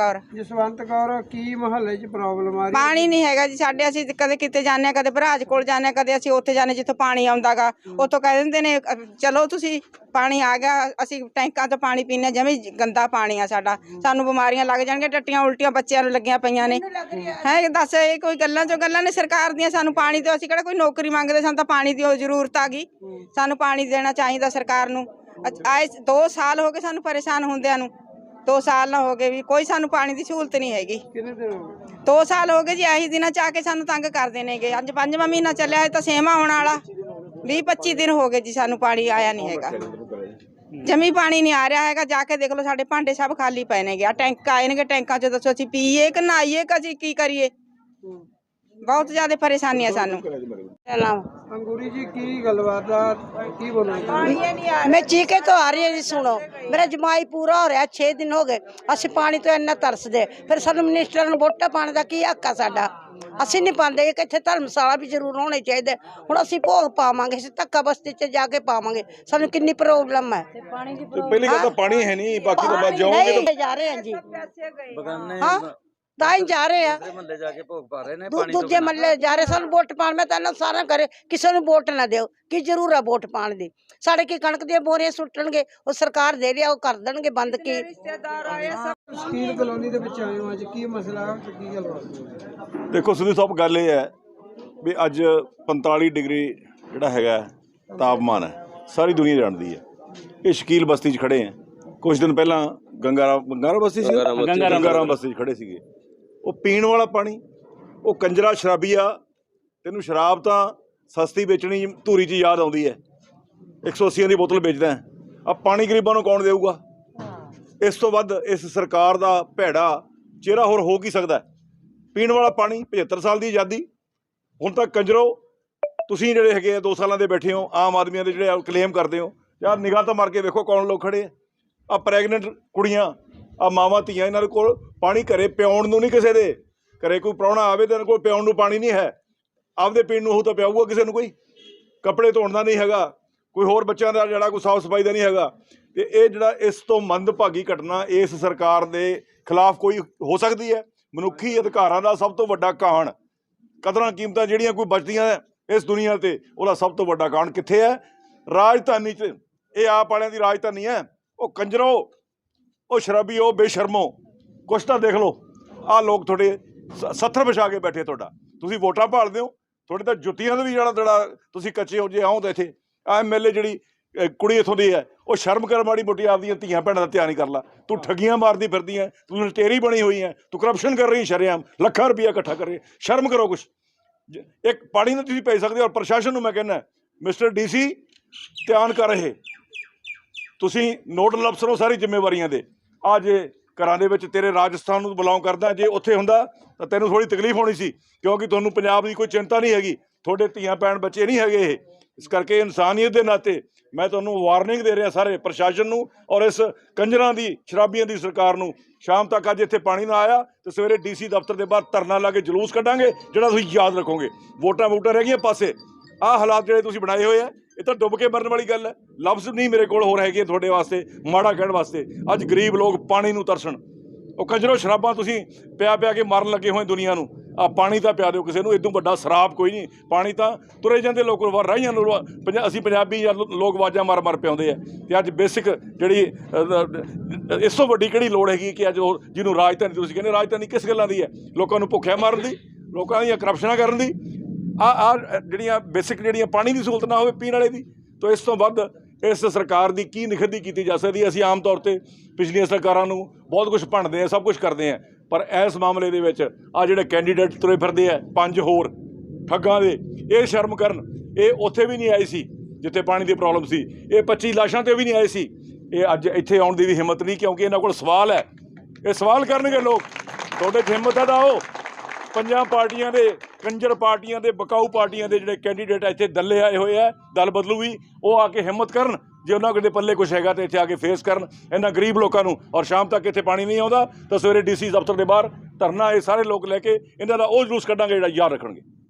ਕੌਰ। ਜਸਵੰਤ ਕੌਰ ਕੀ ਮਹੱਲੇ 'ਚ ਪ੍ਰੋਬਲਮ ਆ ਰਹੀ ਪਾਣੀ ਨਹੀਂ ਹੈਗਾ ਜੀ ਸਾਡੇ ਅਸੀਂ ਕਦੇ ਕਿਤੇ ਜਾਂਦੇ ਹਾਂ ਕਦੇ ਭਰਾਜ ਕੋਲ ਜਾਂਦੇ ਹਾਂ ਕਦੇ ਅਸੀਂ ਉੱਥੇ ਜਾਂਦੇ ਜਿੱਥੋਂ ਪਾਣੀ ਆਉਂਦਾਗਾ। ਉੱਥੋਂ ਕਹਿ ਦਿੰਦੇ ਨੇ ਅ, ਚਲੋ ਤੁਸੀਂ ਪਾਣੀ ਆ ਗਿਆ ਅਸੀਂ ਟੈਂਕਾਂ ਤੋਂ ਪਾਣੀ ਪੀਨੇ ਜਮੀ ਗੰਦਾ ਪਾਣੀ ਆ ਸਾਡਾ। ਸਾਨੂੰ ਬਿਮਾਰੀਆਂ ਲੱਗ ਜਾਣਗੀਆਂ ਟੱਟੀਆਂ ਉਲਟੀਆਂ ਬੱਚਿਆਂ ਨੂੰ ਲੱਗੀਆਂ ਪਈਆਂ ਨੇ। ਹੈ ਦੱਸ ਇਹ ਕੋਈ ਗੱਲਾਂ ਚੋਂ ਗੱਲਾਂ ਨੇ? ਸਰਕਾਰ ਦੀਆਂ ਸਾਨੂੰ ਪਾਣੀ ਤੋਂ ਅਸੀਂ ਕਿਹੜਾ ਕੋਈ ਨੌਕਰੀ ਮੰਗਦੇ? ਸਾਨੂੰ ਤਾਂ ਪਾਣੀ ਦੀ ਉਹ ਜ਼ਰੂਰਤ ਆ ਗਈ। ਸਾਨੂੰ ਪਾਣੀ ਦੇਣਾ ਚਾਹੀਦਾ ਸਰਕਾਰ ਨੂੰ। ਅੱਜ- ਆਏ 2 ਸਾਲ ਹੋ ਗਏ ਸਾਨੂੰ ਪਰੇਸ਼ਾਨ ਹੁੰਦਿਆਂ ਨੂੰ। 2 ਸਾਲ ਨਾ ਹੋ ਗਏ ਵੀ ਕੋਈ ਸਾਨੂੰ ਪਾਣੀ ਦੀ ਸਹੂਲਤ ਨਹੀਂ ਹੈਗੀ। ਕਿੰਨੇ ਦਿਨ ਹੋ ਗਏ? 2 ਸਾਲ ਹੋ ਗਏ ਜੀ ਆਹੀ ਦਿਨਾਂ ਚ ਆ ਕੇ ਸਾਨੂੰ ਤੰਗ ਕਰਦੇ ਨੇਗੇ। ਅੱਜ ਪੰਜਵਾਂ ਮਹੀਨਾ ਚੱਲਿਆ ਹੈ ਤਾਂ ਛੇਵਾਂ ਆਉਣ ਵਾਲਾ। 20 25 ਦਿਨ ਹੋ ਗਏ ਜੀ ਸਾਨੂੰ ਪਾਣੀ ਆਇਆ ਨਹੀਂ ਹੈਗਾ। ਜਮੀ ਪਾਣੀ ਨਹੀਂ ਆ ਰਿਹਾ ਹੈਗਾ ਜਾ ਕੇ ਦੇਖ ਲਓ ਸਾਡੇ ਭਾਂਡੇ ਸਭ ਖਾਲੀ ਪਏ ਨੇਗੇ। ਆ ਟੈਂਕ ਆਏ ਨੇਗੇ ਟੈਂਕਾਂ ਚ ਦੱਸੋ ਅਸੀਂ ਪੀਏ ਕਿ ਨਹਾਈਏ ਕਿ ਅਸੀਂ ਕੀ ਕਰੀਏ? ਬਹੁਤ ਜ਼ਿਆਦਾ ਪਰੇਸ਼ਾਨੀ ਹੈ ਸਾਨੂੰ ਅੰਗੂਰੀ ਜੀ ਕੀ ਗੱਲਬਾਤ ਆ ਕੀ ਬੋਲਣਾ मैं चीखे तो आ रही है जी सुनो मेरा जमाई पूरा हो रहा 6 दिन हो गए ਅਸੀਂ ਪਾਣੀ ਤੋਂ ਇੰਨਾ ਤਰਸਦੇ ਫਿਰ ਸਾਨੂੰ ਮਿਨਿਸਟਰ ਨੂੰ ਵੋਟਾਂ ਪਾਣ ਦਾ ਕੀ ਹੱਕ ਆ ਸਾਡਾ ਅਸੀਂ ਨਹੀਂ ਪਾਉਂਦੇ ਕਿ ਇੱਥੇ ਧਰਮਸ਼ਾਲਾ ਵੀ ਜ਼ਰੂਰ ਹੋਣੇ ਚਾਹੀਦੇ ਹੁਣ ਅਸੀਂ ਭੋਗ ਪਾਵਾਂਗੇ ਅਸੀਂ ਧੱਕਾ ਬਸਤੀ 'ਚ ਜਾ ਕੇ ਪਾਵਾਂਗੇ ਸਾਨੂੰ ਕਿੰਨੀ ਪ੍ਰੋਬਲਮ ਹੈ ਤੇ ਪਹਿਲੀ ਗੱਲ ਤਾਂ ਪਾਣੀ ਹੈ ਨਹੀਂ ਬਾਕੀ ਤਾਂ ਬਾਅਦ ਜਾਓਗੇ ਨਹੀਂ ਜਾ ਰਹੇ ਹਾਂ ਜੀ ਹਾਂ ਤਾਂ ਹੀ ਜਾ ਰਹੇ ਆ। ਮਹੱਲੇ ਜਾ ਕੇ ਭੋਗ ਪਾ ਰਹੇ ਨੇ ਦੂ- ਦੂਜੇ ਮੱਲੇ ਜਾ ਰਹੇ ਸਾਨੂੰ ਵੋਟ ਪਾਣ ਮੈਂ ਤਾਂ ਇਹਨਾਂ ਸਾਰਾ ਕਰੇ ਕਿਸੇ ਨੂੰ ਵੋਟ ਨਾ ਦਿਓ ਕੀ ਜ਼ਰੂਰ ਆ ਵੋਟ ਪਾਣ ਦੀ। ਸਾਡੇ ਕੀ ਕਣਕ ਦੀਆਂ ਬੋਰੀਆਂ ਸੁੱਟਣਗੇ ਉਹ ਸਰਕਾਰ ਦੇ ਰਹੀ ਆ ਉਹ ਕਰ ਦੇਣਗੇ ਬੰਦ ਕੀ। ਸਟੀਲ ਕਲੋਨੀ ਦੇ ਵਿੱਚ ਆਏ ਹੋ ਅੱਜ ਕੀ ਮਸਲਾ ਹੈ ਤੇ ਕੀ ਗੱਲਬਾਤ ਹੈ ਦੇਖੋ ਸਿੱਧੂ ਸਾਹਿਬ ਗੱਲ ਇਹ ਹੈ ਵੀ ਅੱਜ 45 ਡਿਗਰੀ ਜਿਹੜਾ ਹੈਗਾ ਤਾਪਮਾਨ ਹੈ ਸਾਰੀ ਦੁਨੀਆ ਜਾਣਦੀ ਹੈ। ਇਹ ਸ਼ਕੀਲ ਬਸਤੀ 'ਚ ਖੜੇ ਆ ਕੁਝ ਦਿਨ ਪਹਿਲਾਂ ਗੰਗਾਰਾਮ ਗੰਗਾਰਾਮ ਬਸਤੀ ਸੀ ਗੰਗਾਰਾਮ ਬਸਤੀ 'ਚ ਖੜੇ ਸੀਗੇ। ਉਹ ਪੀਣ ਵਾਲਾ ਪਾਣੀ ਉਹ ਕੰਜਰਾ ਸ਼ਰਾਬੀਆ ਤੈਨੂੰ ਸ਼ਰਾਬ ਤਾਂ ਸਸਤੀ ਵੇਚਣੀ ਧੂਰੀ 'ਚ ਯਾਦ ਆਉਂਦੀ ਹੈ 180 ਦੀ ਬੋਤਲ ਵੇਚਦਾ ਆ ਪਾਣੀ ਗਰੀਬਾਂ ਨੂੰ ਕੌਣ ਦੇਊਗਾ? ਇਸ ਤੋਂ ਵੱਧ ਇਸ ਸਰਕਾਰ ਦਾ ਭੈੜਾ ਚਿਹਰਾ ਹੋਰ ਹੋ ਕੀ ਸਕਦਾ? ਪੀਣ ਵਾਲਾ ਪਾਣੀ 75 ਸਾਲ ਦੀ ਆਜ਼ਾਦੀ। ਹੁਣ ਤੱਕ ਕੰਜਰੋ ਤੁਸੀਂ ਜਿਹੜੇ ਹੈਗੇ ਆ 2 ਸਾਲਾਂ ਦੇ ਬੈਠੇ ਹੋ ਆਮ ਆਦਮੀਆਂ ਦੇ ਜਿਹੜੇ ਕਲੇਮ ਕਰਦੇ ਹੋ। ਯਾਰ ਨਿਗਾਹ ਤਾਂ ਮਾਰ ਕੇ ਵੇਖੋ ਕੌਣ ਲੋਕ ਖੜੇ ਆ ਪ੍ਰੈਗਨੈਂਟ ਕੁੜੀਆਂ ਆ ਮਾਵਾਂ ਧੀਆਂ ਇਹਨਾਂ ਦੇ ਕੋਲ ਪਾਣੀ ਘਰੇ ਪਿਆਉਣ ਨੂੰ ਨਹੀਂ ਕਿਸੇ ਦੇ। ਘਰੇ ਕੋਈ ਪ੍ਰਾਹੁਣਾ ਆਵੇ ਤਾਂ ਇਹਨਾਂ ਕੋਲ ਪਿਆਉਣ ਨੂੰ ਪਾਣੀ ਨਹੀਂ ਹੈ। ਆਪਦੇ ਪੀਣ ਨੂੰ ਉਹ ਤਾਂ ਪਿਆਊਗਾ ਕਿਸੇ ਨੂੰ ਕੋਈ। ਕੱਪੜੇ ਧੋਣ ਦਾ ਨਹੀਂ ਹੈਗਾ। ਕੋਈ ਹੋਰ ਬੱਚਿਆਂ ਦਾ ਜਿਹੜਾ ਕੋਈ ਸਾਫ਼ ਸਫ਼ਾਈ ਦਾ ਨਹੀਂ ਹੈਗਾ। ਤੇ ਇਹ ਜਿਹੜਾ ਇਸ ਤੋਂ ਮੰਦਭਾਗੀ ਘਟਨਾ ਇਸ ਸਰਕਾਰ ਦੇ ਖਿਲਾਫ ਕੋਈ ਹੋ ਸਕਦੀ ਹੈ? ਮਨੁੱਖੀ ਅਧਿਕਾਰਾਂ ਦਾ ਸਭ ਤੋਂ ਵੱਡਾ ਕਾਹਣ ਕਦਰਾਂ ਕੀਮਤਾਂ ਜਿਹੜੀਆਂ ਕੋਈ ਬਚਦੀਆਂ ਇਸ ਦੁਨੀਆ ਤੇ, ਉਹਦਾ ਸਭ ਤੋਂ ਵੱਡਾ ਕਾਹਣ ਕਿੱਥੇ ਹੈ? ਰਾਜਧਾਨੀ 'ਚ। ਇਹ ਆਪ ਵਾਲਿਆਂ ਦੀ ਰਾਜਧਾਨੀ ਹੈ। ਉਹ ਕੰਜਰੋ। ਉਹ ਸ਼ਰਾਬੀਓ ਬੇਸ਼ਰਮੋ ਕੁਛ ਤਾਂ ਦੇਖ ਲਓ ਆਹ ਲੋਕ ਤੁਹਾਡੇ ਸੱਥਰ ਵਿਛਾ ਕੇ ਬੈਠੇ ਤੁਹਾਡਾ। ਤੁਸੀਂ ਵੋਟਾਂ ਭਾਲਦੇ ਹੋ ਤੁਹਾਡੇ ਤਾਂ ਜੁੱਤੀਆਂ ਦੇ ਵੀ ਜਿਹੜਾ ਜਿਹੜਾ ਤੁਸੀਂ ਕੱਚੇ ਹੋ ਜੇ ਆਉਂ ਤਾਂ ਇੱਥੇ ਆ ਐਮਐਲਏ ਜਿਹੜੀ ਕੁੜੀ ਇਥੋਂ ਦੀ ਹੈ ਉਹ ਸ਼ਰਮ ਕਰ ਮਾੜੀ ਮੋਟੀ ਆਪਦੀਆਂ ਧੀਆਂ ਭੈਣਾਂ ਦਾ ਧਿਆਨ ਨਹੀਂ ਕਰ ਲਾ। ਤੂੰ ਠੱਗੀਆਂ ਮਾਰਦੀ ਫਿਰਦੀ ਹੈ ਤੂੰ ਲਟੇਰੀ ਬਣੀ ਹੋਈ ਹੈ ਤੂੰ ਕਰਪਸ਼ਨ ਕਰ ਰਹੀ ਸ਼ਰਿਆਮ ਲੱਖਾਂ ਰੁਪਇਆ ਇਕੱਠਾ ਕਰ ਰਹੀ। ਸ਼ਰਮ ਕਰੋ ਕੁਛ। ਇੱਕ ਪਾਣੀ ਨੂੰ ਤੁਸੀਂ ਭੇਜ ਸਕਦੇ ਹੋ ਔਰ ਪ੍ਰਸ਼ਾਸਨ ਨੂੰ ਮੈਂ ਕਹਿੰਦਾ ਮਿਸਟਰ ਡੀਸੀ ਧਿਆਨ ਕਰ ਰਹੇ। ਤੁਸੀਂ ਨੋਡਲ ਅਫਸਰ ਸਾਰੀ ਜ਼ਿੰਮੇਵਾਰੀਆਂ ਦੇ। ਆ ਜੇ ਘਰਾਂ ਦੇ ਵਿੱਚ ਤੇਰੇ ਰਾਜਸਥਾਨ ਨੂੰ ਬਿਲੋਂਗ ਕਰਦਾ, ਜੇ ਉੱਥੇ ਹੁੰਦਾ, ਤਾਂ ਤੈਨੂੰ ਥੋੜੀ ਤਕਲੀਫ ਹੋਣੀ ਸੀ, ਕਿਉਂਕਿ ਤੁਹਾਨੂੰ ਪੰਜਾਬ ਦੀ ਕੋਈ ਚਿੰਤਾ ਨਹੀਂ ਹੈਗੀ, ਤੁਹਾਡੇ ਧੀਆਂ ਭੈਣ ਬੱਚੇ ਨਹੀਂ ਹੈਗੇ ਇਹ। ਇਸ ਕਰਕੇ ਇਨਸਾਨੀਅਤ ਦੇ ਨਾਤੇ ਮੈਂ ਤੁਹਾਨੂੰ ਵਾਰਨਿੰਗ ਦੇ ਰਿਹਾ ਸਾਰੇ ਪ੍ਰਸ਼ਾਸਨ ਨੂੰ ਔਰ ਇਸ ਕੰਜਰਾਂ ਦੀ, ਸ਼ਰਾਬੀਆਂ ਦੀ ਸਰਕਾਰ ਨੂੰ। ਸ਼ਾਮ ਤੱਕ ਅੱਜ ਇੱਥੇ ਪਾਣੀ ਨਾ ਆਇਆ, ਤੇ ਸਵੇਰੇ ਡੀਸੀ ਦਫ਼ਤਰ ਦੇ ਬਾਹਰ ਧਰਨਾ ਲਾ ਕੇ ਜਲੂਸ ਕੱਢਾਂਗੇ, ਜਿਹੜਾ ਤੁਸੀਂ ਯਾਦ ਰੱਖੋਗੇ। ਵੋਟਾਂ ਵੋਟਾਂ ਰਹਿ ਗਈਆਂ ਪਾਸੇ। ਆਹ ਹਾਲਾਤ ਜਿਹੜੇ ਤੁਸੀਂ ਬਣਾਏ ਹੋਏ ਆ, ਇਹ ਤਾਂ ਡੁੱਬ ਕੇ ਮਰਨ ਵਾਲੀ ਗੱਲ ਹੈ। ਲਫ਼ਜ਼ ਨਹੀਂ ਮੇਰੇ ਕੋਲ ਹੋਰ ਹੈਗੇ ਤੁਹਾਡੇ ਵਾਸਤੇ, ਮਾੜਾ ਕਹਿਣ ਵਾਸਤੇ। ਅੱਜ ਗਰੀਬ ਲੋਕ ਪਾਣੀ ਨੂੰ ਤਰਸਣ। ਉਹ ਕੰਜਰੋ, ਸ਼ਰਾਬਾਂ ਤੁਸੀਂ ਪਿਆ ਪਿਆ ਕੇ ਮਾਰਨ ਲੱਗੇ ਹੋਏ ਦੁਨੀਆ ਨੂੰ। ਆ ਪਾਣੀ ਤਾਂ ਪਿਆ ਦਿਓ ਕਿਸੇ ਨੂੰ, ਇਦੋਂ ਵੱਡਾ ਸ਼ਰਾਬ ਕੋਈ ਨਹੀਂ। ਪਾਣੀ ਤਾਂ ਤੁਰੇ ਜਾਂਦੇ ਲੋਕ ਵਾਰ, ਰਾਹੀਆਂ ਨੂੰ ਪੰਜਾ- ਅਸੀਂ ਪੰਜਾਬੀ ਜਾਂ ਲੋਕ ਆਵਾਜ਼ਾਂ ਮਾਰ ਮਾਰ ਪਿਆਉਂਦੇ ਆ। ਤੇ ਅੱਜ ਬੇਸਿਕ ਜਿਹੜੀ ਇਸ ਤੋਂ ਵੱਡੀ ਕਿਹੜੀ ਲੋੜ ਹੈਗੀ ਕਿ ਅੱਜ ਉਹ ਜਿਹਨੂੰ ਰਾਜਧਾਨੀ, ਤੁਸੀਂ ਕਹਿੰਦੇ ਰਾਜਧਾਨੀ ਕਿਸ ਗੱਲਾਂ ਦੀ ਹੈ? ਲੋਕਾਂ ਨੂੰ ਭੁੱਖਿਆ ਮਾਰਨ ਦੀ, ਲੋਕਾਂ ਦੀਆਂ ਕਰਪਸ਼ਨਾਂ ਕਰਨ ਦੀ ਆ ਆ, ਜਿਹੜੀਆਂ ਬੇਸਿਕ ਜਿਹੜੀਆਂ ਪਾਣੀ ਦੀ ਸਹੂਲਤ ਨਾ ਹੋਵੇ ਪੀਣ ਵਾਲੇ ਦੀ, ਤਾਂ ਇਸ ਤੋਂ ਵੱਧ ਇਸ ਸਰਕਾਰ ਦੀ ਕੀ ਨਿਖੇਧੀ ਕੀਤੀ ਜਾ ਸਕਦੀ ਅਸੀਂ ਆਮ ਤੌਰ ਤੇ ਪਿਛਲੀਆਂ ਸਰਕਾਰਾਂ ਨੂੰ ਬਹੁਤ ਕੁਝ ਭੰਡਦੇ ਆ ਸਭ ਕੁਝ ਕਰਦੇ ਆ ਪਰ ਇਸ ਮਾਮਲੇ ਦੇ ਵਿੱਚ ਆ ਜਿਹੜੇ ਕੈਂਡੀਡੇਟ ਤੁਰੇ ਫਿਰਦੇ ਆ, ਪੰਜ ਹੋਰ ਠੱਗਾਂ ਦੇ, ਇਹ ਸ਼ਰਮ ਕਰਨ, ਇਹ ਉੱਥੇ ਵੀ ਨਹੀਂ ਆਏ ਸੀ, ਜਿੱਥੇ ਪਾਣੀ ਦੀ ਪ੍ਰੋਬਲਮ ਸੀ, ਇਹ 25 ਲਾਸ਼ਾਂ ਤੇ ਵੀ ਨਹੀਂ ਆਏ ਸੀ, ਇਹ ਅੱਜ ਇੱਥੇ ਆਉਣ ਦੀ ਵੀ ਹਿੰਮਤ ਨਹੀਂ, ਕਿਉਂਕਿ ਇਹਨਾਂ ਕੋਲ ਸਵਾਲ ਹੈ, ਇਹ ਸਵਾਲ ਕਰਨਗੇ ਲੋਕ, ਤੁਹਾਡੇ 'ਚ ਹਿੰਮਤ ਹੈ ਤਾਂ ਉਹ ਪੰਜਾਂ ਪਾਰਟੀਆਂ ਦੇ, ਕੰਜਰ ਪਾਰਟੀਆਂ ਦੇ, ਬਕਾਊ ਪਾਰਟੀਆਂ ਦੇ ਜਿਹੜੇ ਕੈਂਡੀਡੇਟ ਇੱਥੇ ਦੱਲੇ ਆਏ ਹੋਏ ਆ। ਦਲ ਬਦਲੂ ਵੀ, ਉਹ ਆ ਕੇ ਹਿੰਮਤ ਕਰਨ, ਜੇ ਉਹਨਾਂ ਕੋਲ ਦੇ ਪੱਲੇ ਕੁਝ ਹੈਗਾ ਤੇ ਇੱਥੇ ਆ ਕੇ ਫੇਸ ਕਰਨ। ਇਹਨਾਂ ਗਰੀਬ ਲੋਕਾਂ ਨੂੰ, ਔਰ ਸ਼ਾਮ ਤੱਕ ਇੱਥੇ ਪਾਣੀ ਨਹੀਂ ਆਉਂਦਾ, ਤਾਂ ਸਵੇਰੇ ਡੀਸੀ ਦਫ਼ਤਰ ਦੇ ਬਾਹਰ ਧਰਨਾ ਇਹ ਸਾਰੇ ਲੋਕ ਲੈ ਕੇ, ਇਹਨਾਂ ਦਾ ਉਹ ਜਲੂਸ ਕੱਢਾਂਗੇ ਜਿਹੜਾ ਯਾਦ ਰੱਖਣਗੇ।